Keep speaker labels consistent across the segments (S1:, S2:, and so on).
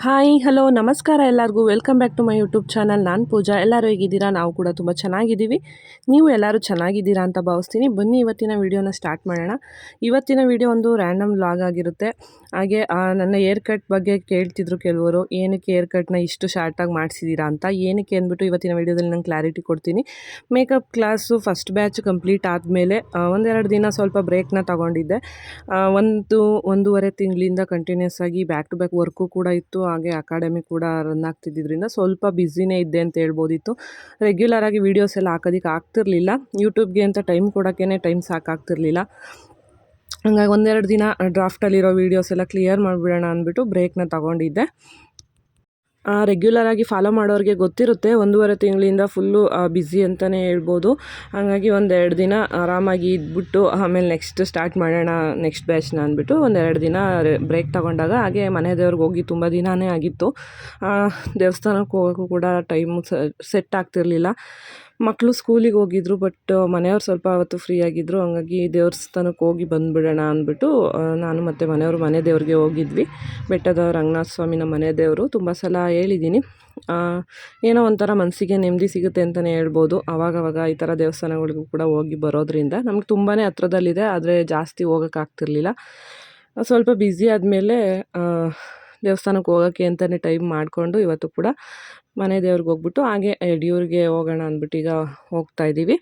S1: Hi hello ನಮಸ್ಕಾರ ಎಲ್ಲರಿಗೂ. Welcome back to my YouTube channel ನಾನು ಪೂಜಾ. ಎಲ್ಲರೂ ಹೇಗಿದ್ದೀರಾ? ನಾವು ಕೂಡ ತುಂಬ ಚೆನ್ನಾಗಿದ್ದೀವಿ. ನೀವು ಎಲ್ಲರೂ ಚೆನ್ನಾಗಿದ್ದೀರಾ ಅಂತ ಭಾವಿಸ್ತೀನಿ. ಬನ್ನಿ, ಇವತ್ತಿನ ವೀಡಿಯೋನ ಸ್ಟಾರ್ಟ್ ಮಾಡೋಣ. ಇವತ್ತಿನ ವೀಡಿಯೋ ಒಂದು ರ್ಯಾಂಡಮ್ ಲಾಗ್ ಆಗಿರುತ್ತೆ. ಹಾಗೆ ನನ್ನ ಏರ್ ಕಟ್ ಬಗ್ಗೆ ಕೇಳ್ತಿದ್ರು ಕೆಲವರು, ಏನಕ್ಕೆ ಏರ್ ಕಟ್ನ ಇಷ್ಟು ಶಾರ್ಟಾಗಿ ಮಾಡಿಸಿದ್ದೀರಾ ಅಂತ? ಏನಕ್ಕೆ ಅಂದ್ಬಿಟ್ಟು ಇವತ್ತಿನ ವೀಡಿಯೋದಲ್ಲಿ ನಾನು ಕ್ಲಾರಿಟಿ ಕೊಡ್ತೀನಿ. Makeup class first batch complete ಆದಮೇಲೆ ಒಂದೆರಡು ದಿನ ಸ್ವಲ್ಪ ಬ್ರೇಕ್ನ ತಗೊಂಡಿದ್ದೆ. ಒಂದು, ಒಂದೂವರೆ ತಿಂಗಳಿಂದ ಕಂಟಿನ್ಯೂಸ್ ಆಗಿ ಬ್ಯಾಕ್ ಟು ಬ್ಯಾಕ್ ವರ್ಕು ಕೂಡ ಇತ್ತು, ಹಾಗೆ ಅಕಾಡೆಮಿ ಕೂಡ ರನ್ ಆಗ್ತಿದ್ದಿದ್ರಿಂದ ಸ್ವಲ್ಪ ಬ್ಯುಸಿನೇ ಇದ್ದೆ ಅಂತ ಹೇಳ್ಬೋದಿತ್ತು. ರೆಗ್ಯುಲರ್ ಆಗಿ ವೀಡಿಯೋಸ್ ಎಲ್ಲ ಹಾಕೋದಕ್ಕೆ ಆಗ್ತಿರ್ಲಿಲ್ಲ. ಯೂಟ್ಯೂಬ್ಗೆ ಅಂತ ಟೈಮ್ ಕೊಡೋಕ್ಕೇ ಟೈಮ್ ಸಾಕಾಗ್ತಿರ್ಲಿಲ್ಲ. ಹಂಗಾಗಿ ಒಂದೆರಡು ದಿನ ಡ್ರಾಫ್ಟಲ್ಲಿರೋ ವೀಡಿಯೋಸ್ ಎಲ್ಲ ಕ್ಲಿಯರ್ ಮಾಡಿಬಿಡೋಣ ಅಂದ್ಬಿಟ್ಟು ಬ್ರೇಕ್ನ ತಗೊಂಡಿದ್ದೆ. ರೆಗ್ಯುಲರ್ ಆಗಿ ಫಾಲೋ ಮಾಡೋರಿಗೆ ಗೊತ್ತಿರುತ್ತೆ, ಒಂದೂವರೆ ತಿಂಗಳಿಂದ ಫುಲ್ಲು ಬ್ಯುಸಿ ಅಂತಲೇ ಹೇಳ್ಬೋದು. ಹಾಗಾಗಿ ಒಂದೆರಡು ದಿನ ಆರಾಮಾಗಿ ಇದ್ಬಿಟ್ಟು, ಆಮೇಲೆ ನೆಕ್ಸ್ಟ್ ಸ್ಟಾರ್ಟ್ ಮಾಡೋಣ ನೆಕ್ಸ್ಟ್ ಬ್ಯಾಚ್ನ ಅಂದ್ಬಿಟ್ಟು ಒಂದೆರಡು ದಿನ ಬ್ರೇಕ್ ತಗೊಂಡಾಗ ಹಾಗೆ ಮನೆ ದೇವ್ರಿಗೆ ಹೋಗಿ ತುಂಬ ದಿನವೇ ಆಗಿತ್ತು. ದೇವಸ್ಥಾನಕ್ಕೆ ಹೋಗೋಕ್ಕೂ ಕೂಡ ಟೈಮು ಸೆಟ್ ಆಗ್ತಿರ್ಲಿಲ್ಲ. ಮಕ್ಕಳು ಸ್ಕೂಲಿಗೆ ಹೋಗಿದ್ರು, ಬಟ್ ಮನೆಯವ್ರು ಸ್ವಲ್ಪ ಅವತ್ತು ಫ್ರೀ ಆಗಿದ್ದರು ಹಂಗಾಗಿ ದೇವಸ್ಥಾನಕ್ಕೆ ಹೋಗಿ ಬಂದುಬಿಡೋಣ ಅಂದ್ಬಿಟ್ಟು ನಾನು ಮತ್ತು ಮನೆಯವರು ಮನೆ ದೇವ್ರಿಗೆ ಹೋಗಿದ್ವಿ. ಬೆಟ್ಟದ ರಂಗನಾಥ ಸ್ವಾಮಿನ ಮನೆ ದೇವರು. ತುಂಬ ಸಲ ಹೇಳಿದ್ದೀನಿ ಏನೋ ಒಂಥರ ಮನಸ್ಸಿಗೆ ನೆಮ್ಮದಿ ಸಿಗುತ್ತೆ ಅಂತಲೇ ಹೇಳ್ಬೋದು. ಆವಾಗವಾಗ ಈ ಥರ ದೇವಸ್ಥಾನಗಳಿಗೂ ಕೂಡ ಹೋಗಿ ಬರೋದ್ರಿಂದ ನಮ್ಗೆ ತುಂಬಾ ಹತ್ರದಲ್ಲಿದೆ, ಆದರೆ ಜಾಸ್ತಿ ಹೋಗೋಕ್ಕಾಗ್ತಿರ್ಲಿಲ್ಲ ಸ್ವಲ್ಪ ಬ್ಯುಸಿ ಆದಮೇಲೆ ದೇವಸ್ಥಾನಕ್ಕೆ ಹೋಗೋಕ್ಕೆ ಅಂತಲೇ ಟೈಮ್ ಮಾಡಿಕೊಂಡು ಇವತ್ತು ಕೂಡ ಮನೆ ದೇವ್ರಿಗೆ ಹೋಗ್ಬಿಟ್ಟು ಹಾಗೆ ಯಡಿಯೂರಿಗೆ ಹೋಗೋಣ ಅಂದ್ಬಿಟ್ಟು ಈಗ ಹೋಗ್ತಾ ಇದ್ದೀವಿ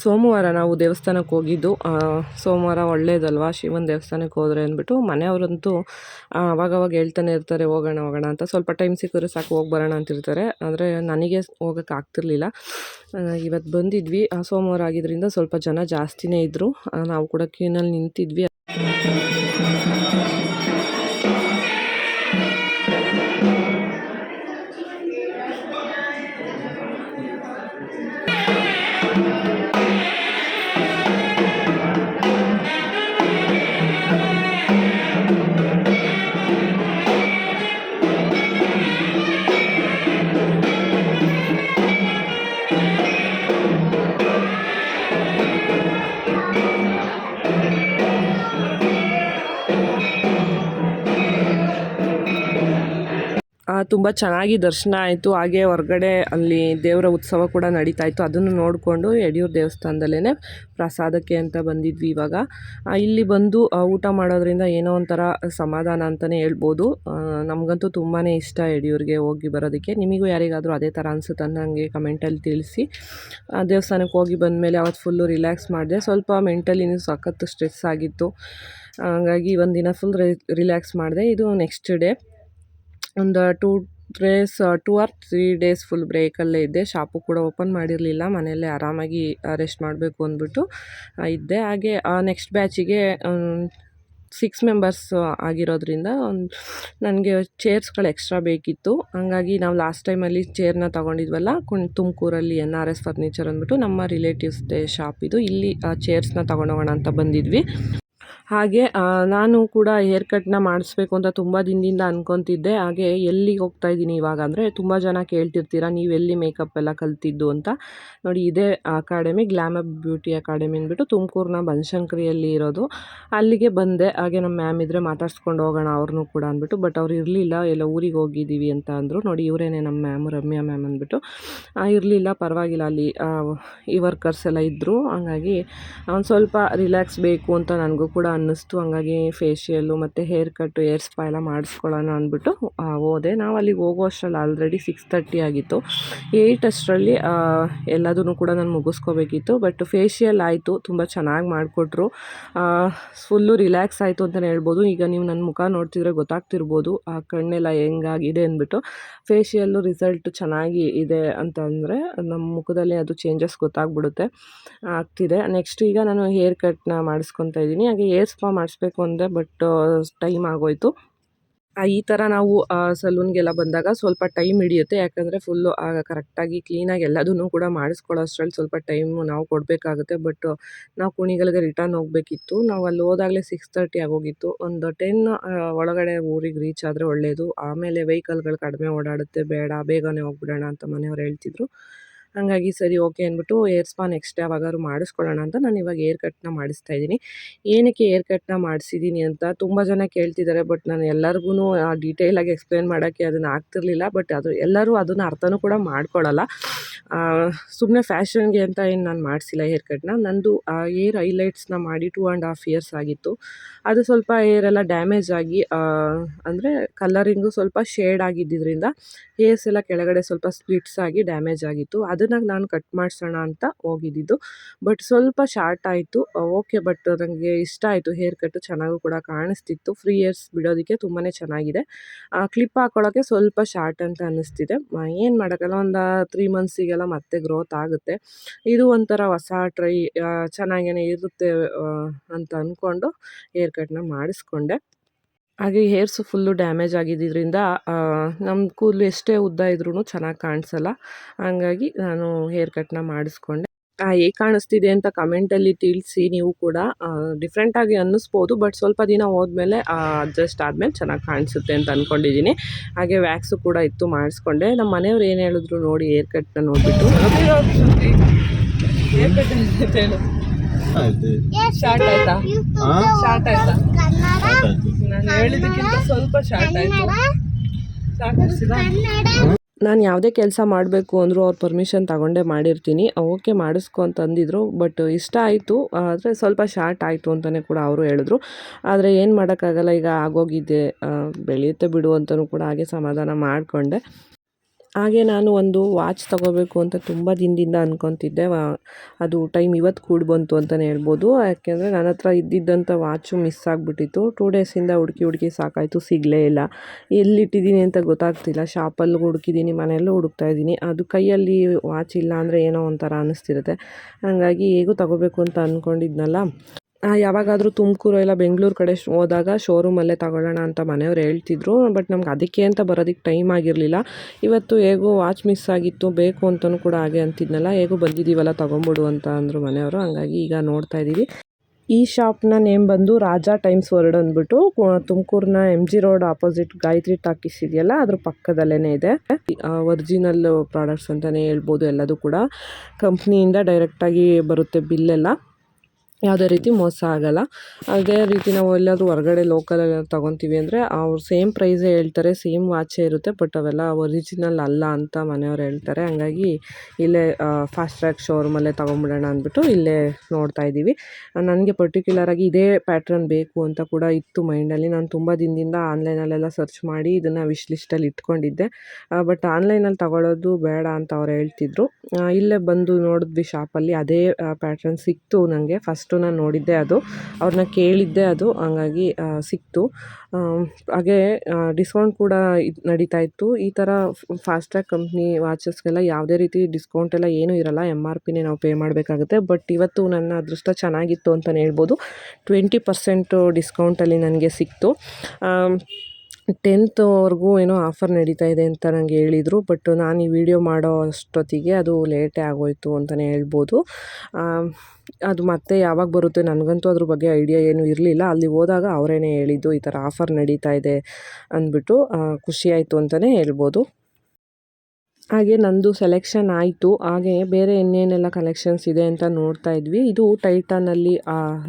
S1: ಸೋಮವಾರ ನಾವು ದೇವಸ್ಥಾನಕ್ಕೆ ಹೋಗಿದ್ದು ಸೋಮವಾರ ಒಳ್ಳೇದಲ್ವಾ? ಶಿವನ ದೇವಸ್ಥಾನಕ್ಕೆ ಹೋದರೆ ಅಂದ್ಬಿಟ್ಟು ಮನೆಯವರಂತೂ ಅವಾಗವಾಗ ಹೇಳ್ತಾನೆ ಇರ್ತಾರೆ, ಹೋಗೋಣ ಹೋಗೋಣ ಅಂತ. ಸ್ವಲ್ಪ ಟೈಮ್ ಸಿಕ್ಕಿದ್ರೆ ಸಾಕು, ಹೋಗಿ ಬರೋಣ ಅಂತಿರ್ತಾರೆ ಆದರೆ ನನಗೆ ಹೋಗೋಕ್ಕೆ ಆಗ್ತಿರ್ಲಿಲ್ಲ. ಇವತ್ತು ಬಂದಿದ್ವಿ. ಸೋಮವಾರ ಆಗಿದ್ದರಿಂದ ಸ್ವಲ್ಪ ಜನ ಜಾಸ್ತಿನೇ ಇದ್ದರು ನಾವು ಕೂಡ ಕ್ಯೂನಲ್ಲಿ ನಿಂತಿದ್ವಿ. ತುಂಬ ಚೆನ್ನಾಗಿ ದರ್ಶನ ಆಯಿತು. ಹಾಗೆ ಹೊರಗಡೆ ಅಲ್ಲಿ ದೇವರ ಉತ್ಸವ ಕೂಡ ನಡೀತಾ ಇತ್ತು. ಅದನ್ನು ನೋಡಿಕೊಂಡು ಯಡಿಯೂರು ದೇವಸ್ಥಾನದಲ್ಲೇ ಪ್ರಸಾದಕ್ಕೆ ಅಂತ ಬಂದಿದ್ವಿ ಇವಾಗ. ಇಲ್ಲಿ ಬಂದು ಊಟ ಮಾಡೋದ್ರಿಂದ ಏನೋ ಒಂಥರ ಸಮಾಧಾನ ಅಂತಲೇ ಹೇಳ್ಬೋದು. ನಮಗಂತೂ ತುಂಬಾ ಇಷ್ಟ ಯಡಿಯೂರಿಗೆ ಹೋಗಿ ಬರೋದಕ್ಕೆ. ನಿಮಗೂ ಯಾರಿಗಾದರೂ ಅದೇ ಥರ ಅನಿಸುತ್ತೆ? ನನಗೆ ಕಮೆಂಟಲ್ಲಿ ತಿಳಿಸಿ. ದೇವಸ್ಥಾನಕ್ಕೆ ಹೋಗಿ ಬಂದಮೇಲೆ ಅವತ್ತು ಫುಲ್ಲು ರಿಲ್ಯಾಕ್ಸ್ ಮಾಡಿದೆ. ಸ್ವಲ್ಪ ಮೆಂಟಲಿನೂ ಸಖತ್ತು ಸ್ಟ್ರೆಸ್ ಆಗಿತ್ತು. ಹಾಗಾಗಿ ಒಂದು ದಿನ ಫುಲ್ ರಿಲ್ಯಾಕ್ಸ್ ಮಾಡಿದೆ. ಇದು ನೆಕ್ಸ್ಟ್ ಡೇ ಒಂದು two days two or three days full ಬ್ರೇಕಲ್ಲೇ ಇದ್ದೆ. ಶಾಪು ಕೂಡ ಓಪನ್ ಮಾಡಿರಲಿಲ್ಲ. ಮನೆಯಲ್ಲೇ ಆರಾಮಾಗಿ ರೆಸ್ಟ್ ಮಾಡಬೇಕು ಅಂದ್ಬಿಟ್ಟು ಆ, ಇದ್ದೆ. ಹಾಗೆ ನೆಕ್ಸ್ಟ್ ಬ್ಯಾಚಿಗೆ ಸಿಕ್ಸ್ ಮೆಂಬರ್ಸ್ ಆಗಿರೋದ್ರಿಂದ ಒಂದು ನನಗೆ ಚೇರ್ಸ್ಗಳು ಎಕ್ಸ್ಟ್ರಾ ಬೇಕಿತ್ತು. ಹಾಗಾಗಿ ನಾವು ಲಾಸ್ಟ್ ಟೈಮಲ್ಲಿ ಚೇರ್ನ ತೊಗೊಂಡಿದ್ವಲ್ಲ ಕುಣ್ ತುಮಕೂರಲ್ಲಿ ಎನ್ ಆರ್ ಎಸ್ ಫರ್ನಿಚರ್ ಅಂದ್ಬಿಟ್ಟು ನಮ್ಮ ರಿಲೇಟಿವ್ಸ್ದೇ ಶಾಪ್ ಇದು. ಇಲ್ಲಿ ಚೇರ್ಸ್ನ ತೊಗೊಂಡೋಗೋಣ ಅಂತ ಬಂದಿದ್ವಿ. ಹಾಗೆ ನಾನು ಕೂಡ ಹೇರ್ ಕಟ್ನ ಮಾಡಿಸ್ಬೇಕು ಅಂತ ತುಂಬ ದಿನದಿಂದ ಅಂದ್ಕೊತಿದ್ದೆ ಹಾಗೆ ಎಲ್ಲಿಗೆ ಹೋಗ್ತಾ ಇದ್ದೀನಿ ಇವಾಗ ಅಂದರೆ ತುಂಬ ಜನ ಕೇಳ್ತಿರ್ತೀರ, ನೀವು ಎಲ್ಲಿ ಮೇಕಪ್ ಎಲ್ಲ ಕಲ್ತಿದ್ದು? ಅಂತ. ನೋಡಿ, ಇದೇ ಅಕಾಡೆಮಿ ಗ್ಲಾಮರ್ ಬ್ಯೂಟಿ ಅಕಾಡೆಮಿ ಅಂದ್ಬಿಟ್ಟು ತುಮಕೂರಿನ ಬನಶಂಕರಿಯಲ್ಲಿ ಇರೋದು. ಅಲ್ಲಿಗೆ ಬಂದೆ. ಹಾಗೆ ನಮ್ಮ ಮ್ಯಾಮ್ ಇದ್ದರೆ ಮಾತಾಡ್ಸ್ಕೊಂಡು ಹೋಗೋಣ ಅವ್ರನ್ನೂ ಕೂಡ ಅಂದ್ಬಿಟ್ಟು, ಬಟ್ ಅವ್ರು ಇರಲಿಲ್ಲ, ಎಲ್ಲ ಊರಿಗೆ ಹೋಗಿದ್ದೀವಿ ಅಂತ ಅಂದರು. ನೋಡಿ, ಇವರೇನೆ ನಮ್ಮ ಮ್ಯಾಮ್ ರಮ್ಯಾ ಮ್ಯಾಮ್ ಅಂದ್ಬಿಟ್ಟು. ಇರಲಿಲ್ಲ, ಪರವಾಗಿಲ್ಲ, ಅಲ್ಲಿ ಈ ವರ್ಕರ್ಸ್ ಎಲ್ಲ ಇದ್ದರು ಹಂಗಾಗಿ, ಒಂದು ಸ್ವಲ್ಪ ರಿಲ್ಯಾಕ್ಸ್ ಬೇಕು ಅಂತ ನನಗೂ ಕೂಡ ಅನ್ನಿಸ್ತು. ಹಂಗಾಗಿ ಫೇಶಿಯಲ್ಲು ಮತ್ತು ಹೇರ್ ಕಟ್ಟು ಹೇರ್ ಸ್ಪಾ ಎಲ್ಲ ಮಾಡಿಸ್ಕೊಳ್ಳೋಣ ಅಂದ್ಬಿಟ್ಟು ಹೋದೆ. ನಾವು ಅಲ್ಲಿಗೆ ಹೋಗೋ ಅಷ್ಟರಲ್ಲಿ ಆಲ್ರೆಡಿ ಸಿಕ್ಸ್ ತರ್ಟಿ ಆಗಿತ್ತು. ಏಯ್ಟ್ ಅಷ್ಟರಲ್ಲಿ ಎಲ್ಲದೂ ಕೂಡ ನಾನು ಮುಗಿಸ್ಕೋಬೇಕಿತ್ತು. ಬಟ್ ಫೇಶಿಯಲ್ ಆಯಿತು. ತುಂಬ ಚೆನ್ನಾಗಿ ಮಾಡಿಕೊಟ್ರು. ಫುಲ್ಲು ರಿಲ್ಯಾಕ್ಸ್ ಆಯಿತು ಅಂತಲೇ ಹೇಳ್ಬೋದು. ಈಗ ನೀವು ನನ್ನ ಮುಖ ನೋಡ್ತಿದ್ರೆ ಗೊತ್ತಾಗ್ತಿರ್ಬೋದು. ಆ ಕಣ್ಣೆಲ್ಲ ಹೆಂಗಾಗಿದೆ ಅಂದ್ಬಿಟ್ಟು ಫೇಶಿಯಲ್ಲು ರಿಸಲ್ಟ್ ಚೆನ್ನಾಗಿ ಇದೆ ಅಂತ ಅಂದರೆ ನಮ್ಮ ಮುಖದಲ್ಲಿ ಅದು ಚೇಂಜಸ್ ಗೊತ್ತಾಗ್ಬಿಡುತ್ತೆ. ಆಗ್ತಿದೆ. ನೆಕ್ಸ್ಟ್ ಈಗ ನಾನು ಹೇರ್ ಕಟ್ನ ಮಾಡಿಸ್ಕೊತಾ ಇದ್ದೀನಿ. ಹಾಗೆ ಹೇರ್ ಸ್ಪಾ ಮಾಡಿಸ್ಬೇಕು ಅಂದೆ ಬಟ್ ಟೈಮ್ ಆಗೋಯ್ತು. ಈ ಥರ ನಾವು ಸಲೂನ್ಗೆಲ್ಲ ಬಂದಾಗ ಸ್ವಲ್ಪ ಟೈಮ್ ಹಿಡಿಯುತ್ತೆ. ಯಾಕಂದರೆ ಫುಲ್ಲು ಕರೆಕ್ಟಾಗಿ ಕ್ಲೀನಾಗಿ ಎಲ್ಲದನ್ನು ಕೂಡ ಮಾಡಿಸ್ಕೊಳ್ಳೋ ಅಷ್ಟರಲ್ಲಿ ಸ್ವಲ್ಪ ಟೈಮು ನಾವು ಕೊಡಬೇಕಾಗುತ್ತೆ. ಬಟ್, ನಾವು ಕುಣಿಗಲ್ಗೆ ರಿಟರ್ನ್ ಹೋಗಬೇಕಿತ್ತು. ನಾವು ಅಲ್ಲಿ ಹೋದಾಗಲೇ ಸಿಕ್ಸ್ ತರ್ಟಿ ಆಗೋಗಿತ್ತು. ಒಂದು ಟೆನ್ ಒಳಗಡೆ ಊರಿಗೆ ರೀಚ್ ಆದರೆ ಒಳ್ಳೆಯದು ಆಮೇಲೆ ವೆಹಿಕಲ್ಗಳು ಕಡಿಮೆ ಓಡಾಡುತ್ತೆ. ಬೇಡ, ಬೇಗನೆ ಹೋಗ್ಬಿಡೋಣ ಅಂತ ಮನೆಯವ್ರು ಹೇಳ್ತಿದ್ರು. ಹಾಗಾಗಿ ಸರಿ, ಓಕೆ ಅಂದ್ಬಿಟ್ಟು ಏರ್ ಸ್ಪಾ ನೆಕ್ಸ್ಟ್ ಯಾವಾಗಾದ್ರು ಮಾಡಿಸ್ಕೊಳ್ಳೋಣ ಅಂತ ನಾನು ಇವಾಗ ಏರ್ ಕಟ್ನ ಮಾಡಿಸ್ತಾ ಇದ್ದೀನಿ. ಏನಕ್ಕೆ ಏರ್ ಕಟ್ನ ಮಾಡಿಸಿದ್ದೀನಿ ಅಂತ ತುಂಬ ಜನ ಕೇಳ್ತಿದ್ದಾರೆ ಬಟ್ ನಾನು ಎಲ್ಲರಿಗೂ ಡೀಟೇಲಾಗಿ ಎಕ್ಸ್ಪ್ಲೇನ್ ಮಾಡೋಕ್ಕೆ ಅದನ್ನು ಆಗ್ತಿರ್ಲಿಲ್ಲ, ಬಟ್ ಅದು ಎಲ್ಲರೂ ಅದನ್ನು ಅರ್ಥನೂ ಕೂಡ ಮಾಡ್ಕೊಳ್ಳಲ್ಲ ಸುಮ್ಮನೆ ಫ್ಯಾಷನ್ಗೆ ಅಂತ ಏನು ನಾನು ಮಾಡಿಸಿಲ್ಲ ಏರ್ ಕಟ್ನ. ನಂದು ಏರ್ ಹೈಲೈಟ್ಸ್ನ ಮಾಡಿ ಟೂ ಆ್ಯಂಡ್ ಹಾಫ್ ಇಯರ್ಸ್ ಆಗಿತ್ತು. ಅದು ಸ್ವಲ್ಪ ಏರ್ ಎಲ್ಲ ಡ್ಯಾಮೇಜ್ ಆಗಿ ಅಂದರೆ ಕಲರಿಂಗು ಸ್ವಲ್ಪ ಶೇಡ್ ಆಗಿದ್ದರಿಂದ ಹೇರ್ಸ್ ಎಲ್ಲ ಕೆಳಗಡೆ ಸ್ವಲ್ಪ ಸ್ಪ್ಲಿಟ್ಸ್ ಆಗಿ ಡ್ಯಾಮೇಜ್ ಆಗಿತ್ತು. ಅದನ್ನು ನಾನು ಕಟ್ ಮಾಡಿಸೋಣ ಅಂತ ಹೋಗಿದ್ದಿದ್ದು. ಬಟ್ ಸ್ವಲ್ಪ ಶಾರ್ಟ್ ಆಯಿತು. ಓಕೆ ಬಟ್ ನನಗೆ ಇಷ್ಟ ಆಯಿತು. ಹೇರ್ ಕಟ್ಟು ಚೆನ್ನಾಗೂ ಕೂಡ ಕಾಣಿಸ್ತಿತ್ತು. ಫ್ರೀ ಇಯರ್ಸ್ ಬಿಡೋದಕ್ಕೆ ತುಂಬಾ ಚೆನ್ನಾಗಿದೆ. ಕ್ಲಿಪ್ ಹಾಕೊಳ್ಳೋಕ್ಕೆ ಸ್ವಲ್ಪ ಶಾರ್ಟ್ ಅಂತ ಅನ್ನಿಸ್ತಿದೆ. ಏನು ಮಾಡೋಕ್ಕಲ್ಲ, ಒಂದು ತ್ರೀ ಮಂತ್ಸಿಗೆಲ್ಲ ಮತ್ತೆ ಗ್ರೋತ್ ಆಗುತ್ತೆ. ಇದು ಒಂಥರ ಹೊಸ ಟ್ರೈ ಚೆನ್ನಾಗೇ ಇರುತ್ತೆ ಅಂತ ಅಂದ್ಕೊಂಡು ಹೇರ್ ಕಟ್ನ ಮಾಡಿಸ್ಕೊಂಡೆ. ಹಾಗೆ ಹೇರ್ಸು ಫುಲ್ಲು ಡ್ಯಾಮೇಜ್ ಆಗಿದ್ದರಿಂದ ನಮ್ಮ ಕೂದಲು ಎಷ್ಟೇ ಉದ್ದ ಇದ್ರೂ ಚೆನ್ನಾಗಿ ಕಾಣಿಸಲ್ಲ. ಹಂಗಾಗಿ ನಾನು ಹೇರ್ ಕಟ್ನ ಮಾಡಿಸ್ಕೊಂಡೆ. ಹೇಗೆ ಕಾಣಿಸ್ತಿದೆ ಅಂತ ಕಮೆಂಟಲ್ಲಿ ತಿಳಿಸಿ, ನೀವು ಕೂಡ ಡಿಫ್ರೆಂಟಾಗಿ ಅನ್ನಿಸ್ಬೋದು ಬಟ್ ಸ್ವಲ್ಪ ದಿನ ಹೋದ್ಮೇಲೆ ಅಡ್ಜಸ್ಟ್ ಆದಮೇಲೆ ಚೆನ್ನಾಗಿ ಕಾಣಿಸುತ್ತೆ ಅಂತ ಅಂದ್ಕೊಂಡಿದ್ದೀನಿ ಹಾಗೆ ವ್ಯಾಕ್ಸು ಕೂಡ ಇತ್ತು ಮಾಡಿಸ್ಕೊಂಡೆ. ನಮ್ಮ ಮನೆಯವ್ರು ಏನು ಹೇಳಿದ್ರು ನೋಡಿ ಹೇರ್ ಕಟ್ನ ನೋಡಿಬಿಟ್ಟು.
S2: ಆಯ್ತು.
S1: ಶಾರ್ಟ್ ಆಯ್ತಾ? ಶಾರ್ಟ್ ಆಯ್ತಾ? ನಾನು ಹೇಳಿದಕ್ಕಿಂತ ಸ್ವಲ್ಪ ಶಾರ್ಟ್ ಆಯಿತು. ನಾನು ಯಾವುದೇ ಕೆಲಸ ಮಾಡಬೇಕು ಅಂದರೂ ಅವ್ರ ಪರ್ಮಿಷನ್ ತಗೊಂಡೇ ಮಾಡಿರ್ತೀನಿ. ಓಕೆ ಮಾಡಿಸ್ಕೊ ಅಂತ ಅಂದಿದ್ರು ಬಟ್ ಇಷ್ಟ ಆಯಿತು. ಆದರೆ ಸ್ವಲ್ಪ ಶಾರ್ಟ್ ಆಯಿತು ಅಂತಲೇ ಕೂಡ ಅವರು ಹೇಳಿದ್ರು. ಆದರೆ ಏನು ಮಾಡೋಕ್ಕಾಗಲ್ಲ ಈಗ ಆಗೋಗಿದೆ. ಬೆಳೆಯುತ್ತೆ ಬಿಡು ಅಂತಲೂ ಕೂಡ ಹಾಗೆ ಸಮಾಧಾನ ಮಾಡಿಕೊಂಡೆ. ಹಾಗೆ ನಾನು ಒಂದು ವಾಚ್ ತಗೋಬೇಕು ಅಂತ ತುಂಬ ದಿನದಿಂದ ಅಂದ್ಕೊತಿದ್ದೆ ಅದು ಟೈಮ್ ಇವತ್ತು ಕೂಡ ಬಂತು ಅಂತಲೇ ಹೇಳ್ಬೋದು. ಯಾಕೆಂದರೆ ನನ್ನ ಹತ್ರ ಇದ್ದಿದ್ದಂಥ ವಾಚು ಮಿಸ್ ಆಗಿಬಿಟ್ಟಿತ್ತು. ಟೂ ಡೇಸಿಂದ ಹುಡುಕಿ ಹುಡುಕಿ ಸಾಕಾಯಿತು, ಸಿಗಲೇ ಇಲ್ಲ. ಎಲ್ಲಿಟ್ಟಿದ್ದೀನಿ ಅಂತ ಗೊತ್ತಾಗ್ತಿಲ್ಲ. ಶಾಪಲ್ಲಿ ಹುಡುಕಿದ್ದೀನಿ, ಮನೆಯಲ್ಲೂ ಹುಡುಕ್ತಾ ಇದ್ದೀನಿ. ಅದು ಕೈಯಲ್ಲಿ ವಾಚ್ ಇಲ್ಲ ಅಂದರೆ ಏನೋ ಒಂಥರ ಅನ್ನಿಸ್ತಿರುತ್ತೆ ಹಾಗಾಗಿ ಹೇಗೂ ತಗೋಬೇಕು ಅಂತ ಅಂದ್ಕೊಂಡಿದ್ನಲ್ಲ ಯಾವಾಗಾದರೂ ತುಮಕೂರು ಇಲ್ಲ ಬೆಂಗಳೂರು ಕಡೆ ಹೋದಾಗ ಶೋರೂಮಲ್ಲೇ ತಗೊಳ್ಳೋಣ ಅಂತ ಮನೆಯವ್ರು ಹೇಳ್ತಿದ್ರು. ಬಟ್ ನಮ್ಗೆ ಅದಕ್ಕೆ ಅಂತ ಬರೋದಕ್ಕೆ ಟೈಮ್ ಆಗಿರಲಿಲ್ಲ. ಇವತ್ತು ಹೇಗೋ ವಾಚ್ ಮಿಸ್ ಆಗಿತ್ತು. ಬೇಕು ಅಂತಲೂ ಕೂಡ ಹಾಗೆ ಅಂತಿದ್ನಲ್ಲ. ಹೇಗೂ ಬಂದಿದ್ದೀವಲ್ಲ ತೊಗೊಂಬಿಡು ಅಂತ ಅಂದರು ಮನೆಯವರು. ಹಂಗಾಗಿ ಈಗ ನೋಡ್ತಾ ಇದ್ದೀವಿ. ಈ ಶಾಪ್ನ ನೇಮ್ ಬಂದು ರಾಜಾ ಟೈಮ್ಸ್ ವರ್ಡ್ ಅಂದ್ಬಿಟ್ಟು ತುಮಕೂರಿನ M G road opposite Gayatri talkies ಇದೆಯಲ್ಲ, ಅದ್ರ ಪಕ್ಕದಲ್ಲೇ ಇದೆ. ಒರಿಜಿನಲ್ ಪ್ರಾಡಕ್ಟ್ಸ್ ಅಂತಲೇ ಹೇಳ್ಬೋದು ಎಲ್ಲದೂ ಕೂಡ. ಕಂಪ್ನಿಯಿಂದ ಡೈರೆಕ್ಟಾಗಿ ಬರುತ್ತೆ ಬಿಲ್ಲೆಲ್ಲ ಯಾವುದೇ ರೀತಿ ಮೋಸ ಆಗಲ್ಲ. ಅದೇ ರೀತಿ ನಾವು ಎಲ್ಲಾದರೂ ಹೊರಗಡೆ ಲೋಕಲಲ್ಲಿ ತೊಗೊತೀವಿ ಅಂದರೆ ಅವ್ರು ಸೇಮ್ ಪ್ರೈಸೇ ಹೇಳ್ತಾರೆ ಸೇಮ್ ವಾಚೇ ಇರುತ್ತೆ ಬಟ್ ಅವೆಲ್ಲ ಒರಿಜಿನಲ್ ಅಲ್ಲ ಅಂತ ಮನೆಯವ್ರು ಹೇಳ್ತಾರೆ. ಹಂಗಾಗಿ ಇಲ್ಲೇ ಫಾಸ್ಟ್ ಟ್ರ್ಯಾಕ್ ಶೋರೂಮಲ್ಲೇ ತೊಗೊಂಬಿಡೋಣ ಅಂದ್ಬಿಟ್ಟು ಇಲ್ಲೇ ನೋಡ್ತಾ ಇದ್ದೀವಿ. ನನಗೆ ಪರ್ಟಿಕ್ಯುಲರಾಗಿ ಇದೇ ಪ್ಯಾಟ್ರನ್ ಬೇಕು ಅಂತ ಕೂಡ ಇತ್ತು ಮೈಂಡಲ್ಲಿ ನಾನು ತುಂಬ ದಿನದಿಂದ ಆನ್ಲೈನಲ್ಲೆಲ್ಲ ಸರ್ಚ್ ಮಾಡಿ ಇದನ್ನು ವಿಶ್ ಲಿಸ್ಟಲ್ಲಿ ಇಟ್ಕೊಂಡಿದ್ದೆ. ಬಟ್ ಆನ್ಲೈನಲ್ಲಿ ತಗೊಳ್ಳೋದು ಬೇಡ ಅಂತ ಅವ್ರು ಹೇಳ್ತಿದ್ರು. ಇಲ್ಲೇ ಬಂದು ನೋಡಿದ್ವಿ ಶಾಪಲ್ಲಿ ಅದೇ ಪ್ಯಾಟ್ರನ್ ಸಿಕ್ತು ನನಗೆ ಫಸ್ಟು ನಾನು ನೋಡಿದ್ದೆ ಅದು. ಅವ್ರನ್ನ ಕೇಳಿದ್ದೆ ಅದು, ಹಂಗಾಗಿ ಸಿಕ್ತು. ಹಾಗೆ ಡಿಸ್ಕೌಂಟ್ ಕೂಡ ಇದು ನಡೀತಾ ಇತ್ತು. ಈ ಥರ ಫಾಸ್ಟ್ ಟ್ರ್ಯಾಕ್ ಕಂಪ್ನಿ ವಾಚಸ್ಗೆಲ್ಲ ಯಾವುದೇ ರೀತಿ ಡಿಸ್ಕೌಂಟ್ ಎಲ್ಲ ಏನೂ ಇರಲ್ಲ. ಎಂ ಆರ್ ಪಿನೇ ನಾವು ಪೇ ಮಾಡಬೇಕಾಗುತ್ತೆ. ಬಟ್ ಇವತ್ತು ನನ್ನ ಅದೃಷ್ಟ ಚೆನ್ನಾಗಿತ್ತು ಅಂತಲೇ ಹೇಳ್ಬೋದು. ಟ್ವೆಂಟಿ ಪರ್ಸೆಂಟು ಡಿಸ್ಕೌಂಟಲ್ಲಿ ನನಗೆ ಸಿಕ್ತು. ಟೆಂತ್ವರೆಗೂ ಏನೋ ಆಫರ್ ನಡೀತಾ ಇದೆ ಅಂತ ನನಗೆ ಹೇಳಿದರು, ಬಟ್ ನಾನು ಈ ವಿಡಿಯೋ ಮಾಡೋ ಅಷ್ಟೊತ್ತಿಗೆ ಅದು ಲೇಟೇ ಆಗೋಯಿತು ಅಂತಲೇ ಹೇಳ್ಬೋದು. ಅದು ಮತ್ತೆ ಯಾವಾಗ ಬರುತ್ತೆ ನನಗಂತೂ ಅದ್ರ ಬಗ್ಗೆ ಐಡಿಯಾ ಏನೂ ಇರಲಿಲ್ಲ. ಅಲ್ಲಿ ಹೋದಾಗ ಅವರೇನೆ ಹೇಳಿದ್ದು ಈ ಥರ ಆಫರ್ ನಡೀತಾ ಇದೆ ಅಂದ್ಬಿಟ್ಟು ಖುಷಿಯಾಯಿತು ಅಂತಲೇ ಹೇಳ್ಬೋದು. ಹಾಗೆ ನಂದು ಸೆಲೆಕ್ಷನ್ ಆಯಿತು. ಹಾಗೆ ಬೇರೆ ಇನ್ನೇನೆಲ್ಲ ಕಲೆಕ್ಷನ್ಸ್ ಇದೆ ಅಂತ ನೋಡ್ತಾ ಇದ್ವಿ. ಇದು ಟೈಟಾನಲ್ಲಿ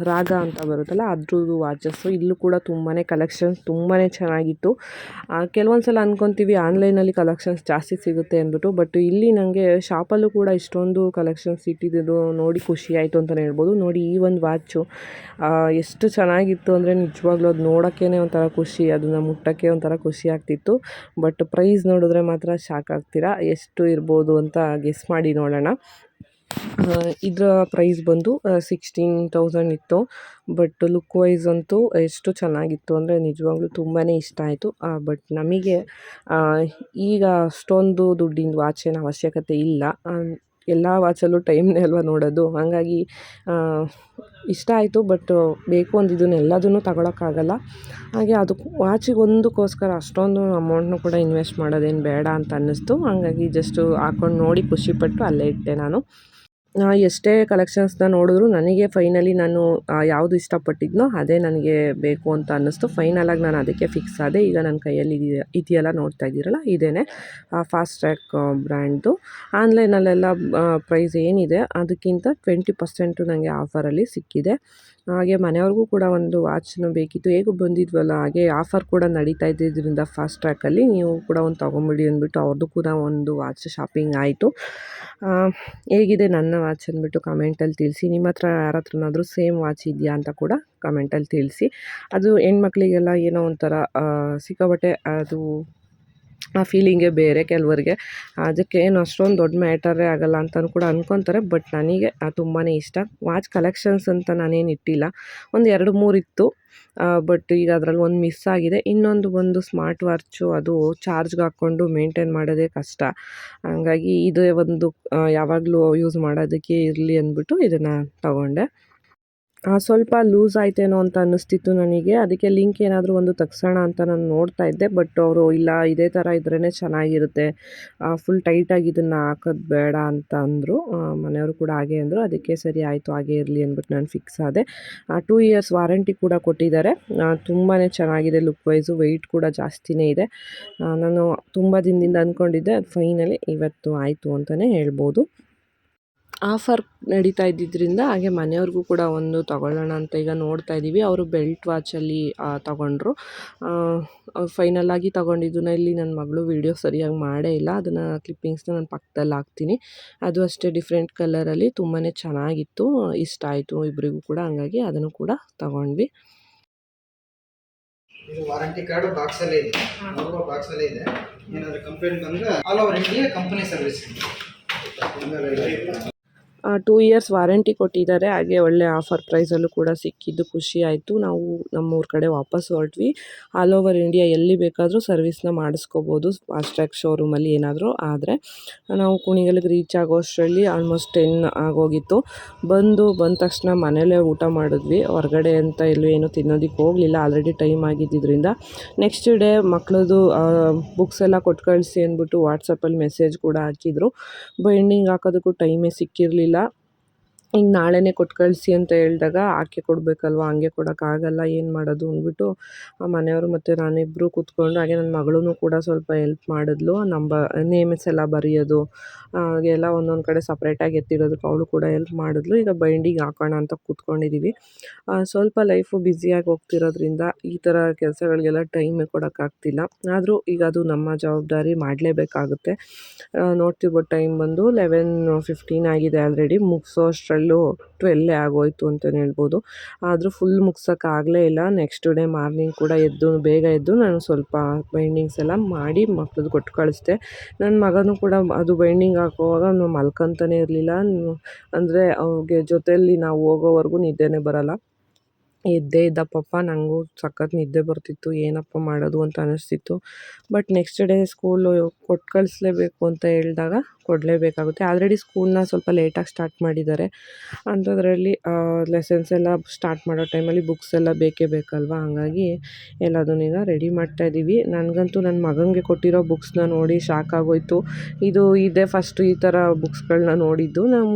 S1: ರಾಗ ಅಂತ ಬರುತ್ತಲ್ಲ, ಅದ್ರದ್ದು ವಾಚಸ್ಸು. ಇಲ್ಲೂ ಕೂಡ ತುಂಬಾ ಕಲೆಕ್ಷನ್ಸ್ ತುಂಬಾ ಚೆನ್ನಾಗಿತ್ತು. ಕೆಲವೊಂದು ಸಲ ಅಂದ್ಕೊತೀವಿ ಆನ್ಲೈನಲ್ಲಿ ಕಲೆಕ್ಷನ್ಸ್ ಜಾಸ್ತಿ ಸಿಗುತ್ತೆ ಅಂದ್ಬಿಟ್ಟು ಬಟ್ ಇಲ್ಲಿ ನನಗೆ ಶಾಪಲ್ಲೂ ಕೂಡ ಇಷ್ಟೊಂದು ಕಲೆಕ್ಷನ್ಸ್ ಇಟ್ಟಿದ್ದು ನೋಡಿ ಖುಷಿ ಆಯಿತು ಅಂತಲೇ ಹೇಳ್ಬೋದು. ನೋಡಿ ಈ ಒಂದು ವಾಚು ಎಷ್ಟು ಚೆನ್ನಾಗಿತ್ತು ಅಂದರೆ ನಿಜವಾಗ್ಲೂ ಅದು ನೋಡೋಕ್ಕೇ ಒಂಥರ ಖುಷಿ ಅದನ್ನು ಮುಟ್ಟೋಕ್ಕೆ ಒಂಥರ ಖುಷಿ ಆಗ್ತಿತ್ತು. ಬಟ್ ಪ್ರೈಸ್ ನೋಡಿದ್ರೆ ಮಾತ್ರ ಶಾಕ್ ಆಗ್ತೀರಾ? ಎಷ್ಟು ಇರ್ಬೋದು ಅಂತ ಗೆಸ್ ಮಾಡಿ ನೋಡೋಣ. ಇದರ ಪ್ರೈಸ್ ಬಂದು ಸಿಕ್ಸ್ಟೀನ್ ತೌಸಂಡ್ ಇತ್ತು. ಬಟ್ ಲುಕ್ ವೈಸ್ ಅಂತೂ ಎಷ್ಟು ಚೆನ್ನಾಗಿತ್ತು ಅಂದರೆ ನಿಜವಾಗ್ಲೂ ತುಂಬಾ ಇಷ್ಟ ಆಯಿತು. ಬಟ್ ನಮಗೆ ಈಗ ಅಷ್ಟೊಂದು ದುಡ್ಡಿನ ವಾಚಿನ ಅವಶ್ಯಕತೆ ಇಲ್ಲ. ಎಲ್ಲ ವಾಚಲ್ಲೂ ಟೈಮ್ನೇ ಅಲ್ವಾ ನೋಡೋದು. ಹಾಗಾಗಿ ಇಷ್ಟ ಆಯಿತು, ಬಟ್ ಬೇಕು ಅಂದಿದ್ದನ್ನು ಎಲ್ಲದನ್ನು ತಗೊಳಕ್ಕಾಗಲ್ಲ. ಹಾಗೆ ಅದು ವಾಚಿಗೆ ಒಂದಕ್ಕೋಸ್ಕರ ಅಷ್ಟೊಂದು ಅಮೌಂಟ್ನು ಕೂಡ ಇನ್ವೆಸ್ಟ್ ಮಾಡೋದೇನು ಬೇಡ ಅಂತ ಅನ್ನಿಸ್ತು. ಹಾಗಾಗಿ ಜಸ್ಟು ಹಾಕೊಂಡು ನೋಡಿ ಖುಷಿಪಟ್ಟು ಅಲ್ಲೇ ಇಟ್ಟೆ ನಾನು. ಎಷ್ಟೇ ಕಲೆಕ್ಷನ್ಸ್ನ ನೋಡಿದ್ರು ನನಗೆ ಫೈನಲಿ ನಾನು ಯಾವುದು ಇಷ್ಟಪಟ್ಟಿದ್ನೋ ಅದೇ ನನಗೆ ಬೇಕು ಅಂತ ಅನ್ನಿಸ್ತು. ಫೈನಲಾಗಿ ನಾನು ಅದಕ್ಕೆ ಫಿಕ್ಸ್ ಆದೆ. ಈಗ ನನ್ನ ಕೈಯಲ್ಲಿ ಇದೆಯ ಇದೆಯಲ್ಲ ನೋಡ್ತಾ ಇದ್ದೀರಲ್ಲ ಇದೇ ಫಾಸ್ಟ್ ಟ್ರ್ಯಾಕ್ ಬ್ರ್ಯಾಂಡ್ದು ಆನ್ಲೈನಲ್ಲೆಲ್ಲ ಪ್ರೈಸ್ ಏನಿದೆ, ಅದಕ್ಕಿಂತ ಟ್ವೆಂಟಿ ಪರ್ಸೆಂಟು ನನಗೆ ಆಫರಲ್ಲಿ ಸಿಕ್ಕಿದೆ. ಹಾಗೆ ಮನೆಯವ್ರಿಗೂ ಕೂಡ ಒಂದು ವಾಚ್ನು ಬೇಕಿತ್ತು. ಹೇಗೂ ಬಂದಿದ್ವಲ್ಲ, ಹಾಗೆ ಆಫರ್ ಕೂಡ ನಡೀತಾ ಇದ್ದಿದ್ದರಿಂದ ಫಾಸ್ಟ್ ಟ್ರ್ಯಾಕಲ್ಲಿ ನೀವು ಕೂಡ ಒಂದು ತೊಗೊಂಬಿಡಿ ಅಂದ್ಬಿಟ್ಟು ಅವ್ರದ್ದು ಕೂಡ ಒಂದು ವಾಚ್ ಶಾಪಿಂಗ್ ಆಯಿತು. ಹೇಗಿದೆ ನನ್ನ ವಾಚ್ ಅಂದ್ಬಿಟ್ಟು ಕಮೆಂಟಲ್ಲಿ ತಿಳಿಸಿ. ನಿಮ್ಮ ಹತ್ರ ಯಾರ ಹತ್ರನಾದರೂ ಸೇಮ್ ವಾಚ್ ಇದೆಯಾ ಅಂತ ಕೂಡ ಕಮೆಂಟಲ್ಲಿ ತಿಳಿಸಿ. ಅದು ಹೆಣ್ಮಕ್ಳಿಗೆಲ್ಲ ಏನೋ ಒಂಥರ ಸಿಕ್ಕಾಪಟ್ಟೆ ಅದು ಆ ಫೀಲಿಂಗೇ ಬೇರೆ ಕೆಲವರಿಗೆ. ಅದಕ್ಕೆ ಏನು ಅಷ್ಟೊಂದು ದೊಡ್ಡ ಮ್ಯಾಟರೇ ಆಗಲ್ಲ ಅಂತಲೂ ಕೂಡ ಅಂದ್ಕೊತಾರೆ ಬಟ್ ನನಗೆ ತುಂಬಾ ಇಷ್ಟ. ವಾಚ್ ಕಲೆಕ್ಷನ್ಸ್ ಅಂತ ನಾನೇನು ಇಟ್ಟಿಲ್ಲ. ಒಂದು ಎರಡು ಮೂರು ಇತ್ತು. ಬಟ್ ಈಗ ಅದರಲ್ಲಿ ಒಂದು ಮಿಸ್ ಆಗಿದೆ. ಇನ್ನೊಂದು ಒಂದು ಸ್ಮಾರ್ಟ್ ವಾಚು ಅದು ಚಾರ್ಜ್ಗೆ ಹಾಕ್ಕೊಂಡು ಮೇಂಟೈನ್ ಮಾಡೋದೇ ಕಷ್ಟ. ಹಂಗಾಗಿ ಇದೇ ಒಂದು ಯಾವಾಗಲೂ ಯೂಸ್ ಮಾಡೋದಕ್ಕೆ ಇರಲಿ ಅಂದ್ಬಿಟ್ಟು ಇದನ್ನು ತಗೊಂಡೆ. ಸ್ವಲ್ಪ ಲೂಸ್ ಆಯ್ತೇನೋ ಅಂತ ಅನ್ನಿಸ್ತಿತ್ತು ನನಗೆ. ಅದಕ್ಕೆ ಲಿಂಕ್ ಏನಾದರೂ ಒಂದು ತಗ್ಸೋಣ ಅಂತ ನಾನು ನೋಡ್ತಾ ಇದ್ದೆ. ಬಟ್ ಅವರು, ಇಲ್ಲ, ಇದೇ ಥರ ಇದ್ರೇ ಚೆನ್ನಾಗಿರುತ್ತೆ. ಫುಲ್ ಟೈಟಾಗಿ ಇದನ್ನು ಹಾಕೋದು ಬೇಡ ಅಂತ ಅಂದರು. ಮನೆಯವರು ಕೂಡ ಹಾಗೆ ಅಂದರು. ಅದಕ್ಕೆ ಸರಿ ಆಯಿತು, ಹಾಗೆ ಇರಲಿ ಅಂದ್ಬಿಟ್ಟು ನಾನು ಫಿಕ್ಸ್ ಆದೆ. ಟೂ ಇಯರ್ಸ್ ವಾರಂಟಿ ಕೂಡ ಕೊಟ್ಟಿದ್ದಾರೆ. ತುಂಬಾ ಚೆನ್ನಾಗಿದೆ ಲುಕ್ ವೈಸು ವೆಯ್ಟ್ ಕೂಡ ಜಾಸ್ತಿನೇ ಇದೆ. ನಾನು ತುಂಬ ದಿನದಿಂದ ಅಂದ್ಕೊಂಡಿದ್ದೆ ಅದು ಫೈನಲಿ ಇವತ್ತು ಆಯಿತು ಅಂತಲೇ ಹೇಳ್ಬೋದು. ಆಫರ್ ನಡೀತಾ ಇದ್ದಿದ್ದರಿಂದ ಹಾಗೆ ಮನೆಯವ್ರಿಗೂ ಕೂಡ ಒಂದು ತಗೊಳ್ಳೋಣ ಅಂತ ಈಗ ನೋಡ್ತಾ ಇದ್ದೀವಿ. ಅವರು ಬೆಲ್ಟ್ ವಾಚಲ್ಲಿ ತಗೊಂಡ್ರು. ಫೈನಲ್ ಆಗಿ ತಗೊಂಡಿದ್ದನ್ನ ಇಲ್ಲಿ ನನ್ನ ಮಗಳು ವೀಡಿಯೋ ಸರಿಯಾಗಿ ಮಾಡೇ ಇಲ್ಲ. ಅದನ್ನು ಕ್ಲಿಪ್ಪಿಂಗ್ಸ್ನ ನಾನು ಪಕ್ಕದಲ್ಲಿ ಹಾಕ್ತೀನಿ. ಅದು ಅಷ್ಟೇ ಡಿಫ್ರೆಂಟ್ ಕಲರಲ್ಲಿ ತುಂಬಾ ಚೆನ್ನಾಗಿತ್ತು. ಇಷ್ಟ ಆಯಿತು ಇಬ್ಬರಿಗೂ ಕೂಡ. ಹಂಗಾಗಿ ಅದನ್ನು ಕೂಡ ತಗೊಂಡ್ವಿ.
S3: ಇದು ವಾರಂಟಿ ಕಾರ್ಡ್ ಬಾಕ್ಸ್ ಅಲ್ಲೇ ಇದೆ. ಬಾಕ್ಸ್ ಅಲ್ಲೇ ಇದೆ. ಏನಾದ್ರೂ ಕಂಪ್ಲೇಂಟ್ ಬಂದ್ರೆ all over India company service.
S1: Two years warranty ಕೊಟ್ಟಿದ್ದಾರೆ. ಹಾಗೆ ಒಳ್ಳೆ ಆಫರ್ ಪ್ರೈಸಲ್ಲೂ ಕೂಡ ಸಿಕ್ಕಿದ್ದು ಖುಷಿ ಆಯಿತು. ನಾವು ನಮ್ಮೂರ ಕಡೆ ವಾಪಸ್ ಹೊರಟ್ವಿ. ಆಲ್ ಓವರ್ ಇಂಡಿಯಾ ಎಲ್ಲಿ ಬೇಕಾದರೂ ಸರ್ವಿಸ್ನ ಮಾಡಿಸ್ಕೋಬೋದು. ಫಾಸ್ಟ್ರ್ಯಾಕ್ ಶೋರೂಮಲ್ಲಿ ಏನಾದರೂ ಆದರೆ. ನಾವು ಕುಣಿಗಲ್ಗೆ ರೀಚ್ ಆಗೋ ಅಷ್ಟರಲ್ಲಿ ಆಲ್ಮೋಸ್ಟ್ ಟೆನ್ ಆಗೋಗಿತ್ತು. ಬಂದು ಬಂದ ತಕ್ಷಣ ಮನೇಲೇ ಊಟ ಮಾಡಿದ್ವಿ. ಹೊರಗಡೆ ಅಂತ ಎಲ್ಲೂ ಏನು ತಿನ್ನೋದಕ್ಕೆ ಹೋಗಲಿಲ್ಲ. ಆಲ್ರೆಡಿ ಟೈಮ್ ಆಗಿದ್ದಿದ್ದರಿಂದ ನೆಕ್ಸ್ಟ್ ಡೇ ಮಕ್ಕಳದು ಬುಕ್ಸ್ ಎಲ್ಲ ಕೊಟ್ಟು ಕಳಿಸಿ ಅಂದ್ಬಿಟ್ಟು ವಾಟ್ಸಪ್ಪಲ್ಲಿ ಮೆಸೇಜ್ ಕೂಡ ಹಾಕಿದ್ರು. ಬೈಂಡಿಂಗ್ ಹಾಕೋದಕ್ಕೂ ಟೈಮೇ ಸಿಕ್ಕಿರಲಿಲ್ಲ. là. ಈಗ ನಾಳೆನೇ ಕೊಟ್ಟು ಕಳಿಸಿ ಅಂತ ಹೇಳಿದಾಗ ಆಕೆ ಕೊಡಬೇಕಲ್ವ? ಹಂಗೆ ಕೊಡೋಕ್ಕಾಗಲ್ಲ ಏನು ಮಾಡೋದು ಅಂದ್ಬಿಟ್ಟು ಆ ಮನೆಯವರು ಮತ್ತು ನಾನಿಬ್ಬರು ಕೂತ್ಕೊಂಡು ಹಾಗೆ ನನ್ನ ಮಗಳೂ ಕೂಡ ಸ್ವಲ್ಪ ಹೆಲ್ಪ್ ಮಾಡಿದ್ಲು. ನಂಬ ನೇಮ್ಸ್ ಎಲ್ಲ ಬರೆಯೋದು ಹಾಗೆಲ್ಲ ಒಂದೊಂದು ಕಡೆ ಸಪ್ರೇಟಾಗಿ ಎತ್ತಿಡೋದಕ್ಕೆ ಅವಳು ಕೂಡ ಹೆಲ್ಪ್ ಮಾಡಿದ್ಲು. ಈಗ ಬೈಂಡಿಂಗ್ ಹಾಕೋಣ ಅಂತ ಕೂತ್ಕೊಂಡಿದ್ದೀವಿ ಸ್ವಲ್ಪ ಲೈಫು ಬ್ಯುಸಿಯಾಗಿ ಹೋಗ್ತಿರೋದ್ರಿಂದ ಈ ಥರ ಕೆಲಸಗಳಿಗೆಲ್ಲ ಟೈಮೇ ಕೊಡೋಕ್ಕಾಗ್ತಿಲ್ಲ ಆದರೂ ಈಗ ಅದು ನಮ್ಮ ಜವಾಬ್ದಾರಿ ಮಾಡಲೇಬೇಕಾಗುತ್ತೆ. ನೋಡ್ತಿರ್ಬೋದು ಟೈಮ್ ಬಂದು ಲೆವೆನ್ ಫಿಫ್ಟೀನ್ ಆಗಿದೆ ಆಲ್ರೆಡಿ ಮುಗಿಸೋ ಅಷ್ಟರಲ್ಲೂ ಟ್ವೆಲ್ಲೇ ಆಗೋಯ್ತು ಅಂತಲೇ ಹೇಳ್ಬೋದು. ಆದರೂ ಫುಲ್ ಮುಗ್ಸೋಕ್ಕಾಗಲೇ ಇಲ್ಲ. ನೆಕ್ಸ್ಟ್ ಡೇ ಮಾರ್ನಿಂಗ್ ಕೂಡ ಎದ್ದು, ಬೇಗ ಎದ್ದು ನಾನು ಸ್ವಲ್ಪ ಬೈಂಡಿಂಗ್ಸ್ ಎಲ್ಲ ಮಾಡಿ ಮಕ್ಳದ್ದು ಕೊಟ್ಟು ಕಳಿಸ್ದೆ. ನನ್ನ ಮಗನೂ ಕೂಡ ಅದು ಬೈಂಡಿಂಗ್ ಹಾಕುವಾಗ ಅವನು ಮಲ್ಕೊತಾನೇ ಇರಲಿಲ್ಲ. ಅಂದರೆ ಅವ್ರಿಗೆ ಜೊತೆಯಲ್ಲಿ ನಾವು ಹೋಗೋವರೆಗೂ ನಿದ್ದೆನೇ ಬರೋಲ್ಲ. ಎದ್ದೇ ಇದ್ದ ಪಪ್ಪ ನನಗೂ ಸಖತ್ ನಿದ್ದೆ ಬರ್ತಿತ್ತು. ಏನಪ್ಪ ಮಾಡೋದು ಅಂತ ಅನ್ನಿಸ್ತಿತ್ತು ಬಟ್ ನೆಕ್ಸ್ಟ್ ಡೇ ಸ್ಕೂಲು ಕೊಟ್ಟು ಕಳಿಸ್ಲೇಬೇಕು ಅಂತ ಹೇಳಿದಾಗ ಕೊಡಲೇಬೇಕಾಗುತ್ತೆ. ಆಲ್ರೆಡಿ ಸ್ಕೂಲ್ನ ಸ್ವಲ್ಪ ಲೇಟಾಗಿ ಸ್ಟಾರ್ಟ್ ಮಾಡಿದ್ದಾರೆ. ಅಂಥದ್ರಲ್ಲಿ ಲೆಸನ್ಸ್ ಎಲ್ಲ ಸ್ಟಾರ್ಟ್ ಮಾಡೋ ಟೈಮಲ್ಲಿ ಬುಕ್ಸ್ ಎಲ್ಲ ಬೇಕೇ ಬೇಕಲ್ವ? ಹಾಗಾಗಿ ಎಲ್ಲದನ್ನ ಈಗ ರೆಡಿ ಮಾಡ್ತಾ ಇದ್ದೀವಿ ನನಗಂತೂ ನನ್ನ ಮಗನಿಗೆ ಕೊಟ್ಟಿರೋ ಬುಕ್ಸ್ನ ನೋಡಿ ಶಾಕ್ ಆಗೋಯ್ತು. ಇದು ಇದೇ ಫಸ್ಟ್ ಈ ಥರ ಬುಕ್ಸ್ಗಳನ್ನ ನೋಡಿದ್ದು. ನಮ್ಮ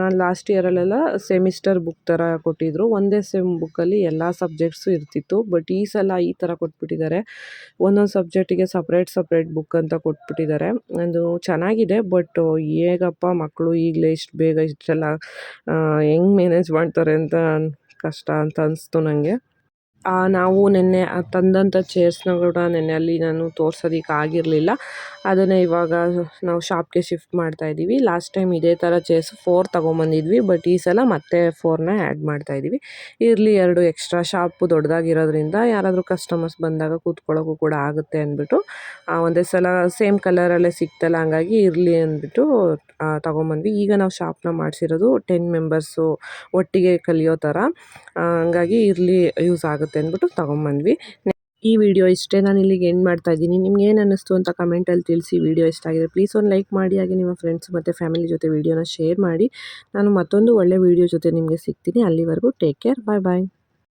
S1: ನಾನು ಲಾಸ್ಟ್ ಇಯರಲ್ಲೆಲ್ಲ ಸೆಮಿಸ್ಟರ್ ಬುಕ್ ಥರ ಕೊಟ್ಟಿದ್ದರು ಒಂದೇ ಸೆಮ್ ಬುಕ್ಕಲ್ಲಿ ಎಲ್ಲ ಸಬ್ಜೆಕ್ಟ್ಸು ಇರ್ತಿತ್ತು. ಬಟ್ ಈ ಸಲ ಈ ಥರ ಕೊಟ್ಬಿಟ್ಟಿದ್ದಾರೆ. ಒಂದೊಂದು ಸಬ್ಜೆಕ್ಟಿಗೆ ಸಪ್ರೇಟ್ ಸಪ್ರೇಟ್ ಬುಕ್ ಅಂತ ಕೊಟ್ಬಿಟ್ಟಿದ್ದಾರೆ. ಅದು ಚೆನ್ನಾಗಿದೆ. ಬಟ್ ಹೇಗಪ್ಪ ಮಕ್ಕಳು ಈಗಲೇ ಇಷ್ಟು ಬೇಗ ಇಷ್ಟೆಲ್ಲ ಹೆಂಗೆ ಮ್ಯಾನೇಜ್ ಮಾಡ್ತಾರೆ ಅಂತ ಕಷ್ಟ ಅಂತ ಅನ್ನಿಸ್ತು ನನಗೆ ನಾವು ನಿನ್ನೆ ತಂದಂಥ ಚೇರ್ಸ್ನ ಕೂಡ ನೆನ್ನೆ ಅಲ್ಲಿ ನಾನು ತೋರ್ಸೋದಕ್ಕೆ ಆಗಿರಲಿಲ್ಲ. ಅದನ್ನು ಇವಾಗ ನಾವು ಶಾಪ್ಗೆ ಶಿಫ್ಟ್ ಮಾಡ್ತಾ ಇದ್ದೀವಿ. ಲಾಸ್ಟ್ ಟೈಮ್ ಇದೇ ಥರ ಚೇರ್ಸ್ ಫೋರ್ ತೊಗೊಂಬಂದಿದ್ವಿ ಬಟ್ ಈ ಸಲ ಮತ್ತೆ ಫೋರ್ನ ಆ್ಯಡ್ ಮಾಡ್ತಾ ಇದ್ದೀವಿ. ಇರಲಿ ಎರಡು ಎಕ್ಸ್ಟ್ರಾ ಶಾಪು ದೊಡ್ಡದಾಗಿರೋದ್ರಿಂದ ಯಾರಾದರೂ ಕಸ್ಟಮರ್ಸ್ ಬಂದಾಗ ಕೂತ್ಕೊಳ್ಳೋಕ್ಕೂ ಕೂಡ ಆಗುತ್ತೆ ಅಂದ್ಬಿಟ್ಟು ಒಂದೇ ಸಲ ಸೇಮ್ ಕಲರಲ್ಲೇ ಸಿಕ್ತಲ್ಲ, ಹಂಗಾಗಿ ಇರಲಿ ಅಂದ್ಬಿಟ್ಟು ತೊಗೊಂಬಂದ್ವಿ. ಈಗ ನಾವು ಶಾಪ್ನ ಮಾಡಿಸಿರೋದು ಟೆನ್ ಮೆಂಬರ್ಸು ಒಟ್ಟಿಗೆ ಕಲಿಯೋ ಥರ. ಹಂಗಾಗಿ ಇರಲಿ ಯೂಸ್ ಆಗುತ್ತೆ ಅಂದ್ಬಿಟ್ಟು ತೊಗೊಂಬಂದ್ವಿ. ಈ ವಿಡಿಯೋ ಇಷ್ಟೇ ನಾನು ಇಲ್ಲಿಗೆ ಎಂಡ್ ಮಾಡ್ತಾ ಇದ್ದೀನಿ. ನಿಮ್ಗೆ ಏನು ಅನ್ನಿಸ್ತು ಅಂತ ಕಮೆಂಟಲ್ಲಿ ತಿಳಿಸಿ. ವಿಡಿಯೋ ಇಷ್ಟ ಆಗಿದೆ ಪ್ಲೀಸ್ ಒಂದು ಲೈಕ್ ಮಾಡಿ, ಹಾಗೆ ನಿಮ್ಮ ಫ್ರೆಂಡ್ಸ್ ಮತ್ತು ಫ್ಯಾಮಿಲಿ ಜೊತೆ ವಿಡಿಯೋನ ಶೇರ್ ಮಾಡಿ. ನಾನು ಮತ್ತೊಂದು ಒಳ್ಳೆ ವಿಡಿಯೋ ಜೊತೆ ನಿಮಗೆ ಸಿಗ್ತೀನಿ. ಅಲ್ಲಿವರೆಗೂ ಟೇಕ್ ಕೇರ್ ಬಾಯ್ ಬಾಯ್